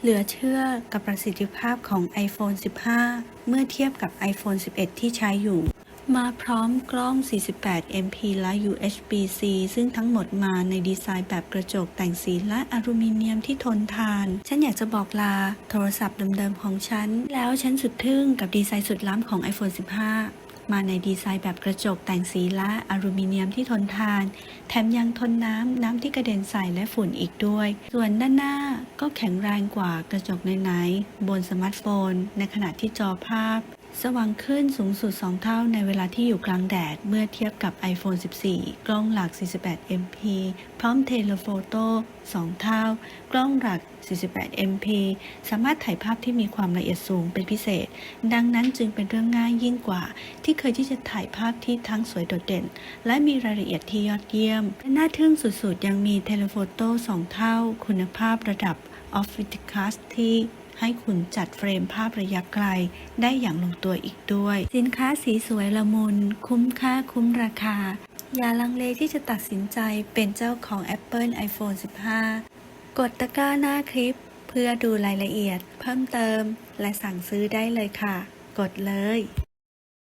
เหลือเชื่อกับประสิทธิภาพของ iPhone 15 เมื่อเทียบกับ iPhone 11 ที่ใช้อยู่ มาพร้อมกล้อง 48 MP และ USB-C ซึ่งทั้งหมดมาในดีไซน์แบบกระจกแต่งสีและอลูมิเนียมที่ทนทาน ฉันอยากจะบอกลา โทรศัพท์เดิมๆของฉัน แล้วฉันสุดทึ่งกับดีไซน์สุดล้ำของ iPhone 15 มาในดีไซน์แบบกระจกแต่งสีละอลูมิเนียมที่ทนทาน แถมยังทนน้ำน้ำที่กระเด็นใส่และฝุ่นอีกด้วย ส่วนด้านหน้าก็แข็งแรงกว่ากระจกไหนๆบนสมาร์ทโฟน ในขณะที่จอภาพ สว่างขึ้นสูงสุด 2 เท่าในเวลาที่อยู่กลางแดด เมื่อเทียบกับ iPhone 14 กล้องหลัก 48 MP พร้อมเทเลโฟโต้ 2 เท่า กล้องหลัก 48 MP สามารถถ่ายภาพที่มีความละเอียดสูงเป็นพิเศษ ดังนั้นจึงเป็นเรื่องง่ายยิ่งกว่า ที่เคยที่จะถ่ายภาพที่ทั้งสวยโดดเด่น และมีรายละเอียดที่ยอดเยี่ยมและน่าทึ่งสุดๆ ยังมีเทเลโฟโต้ 2 เท่า คุณภาพระดับ o f f i t c a s ที่ ให้คุณจัดเฟรมภาพระยะไกล ได้อย่างลงตัวอีกด้วย สินค้าสีสวยละมุน คุ้มค่าคุ้มราคา อย่าลังเลที่จะตัดสินใจเป็นเจ้าของ Apple iPhone 15 กดตะกร้าหน้าคลิป เพื่อดูรายละเอียด เพิ่มเติม และสั่งซื้อได้เลยค่ะ กดเลย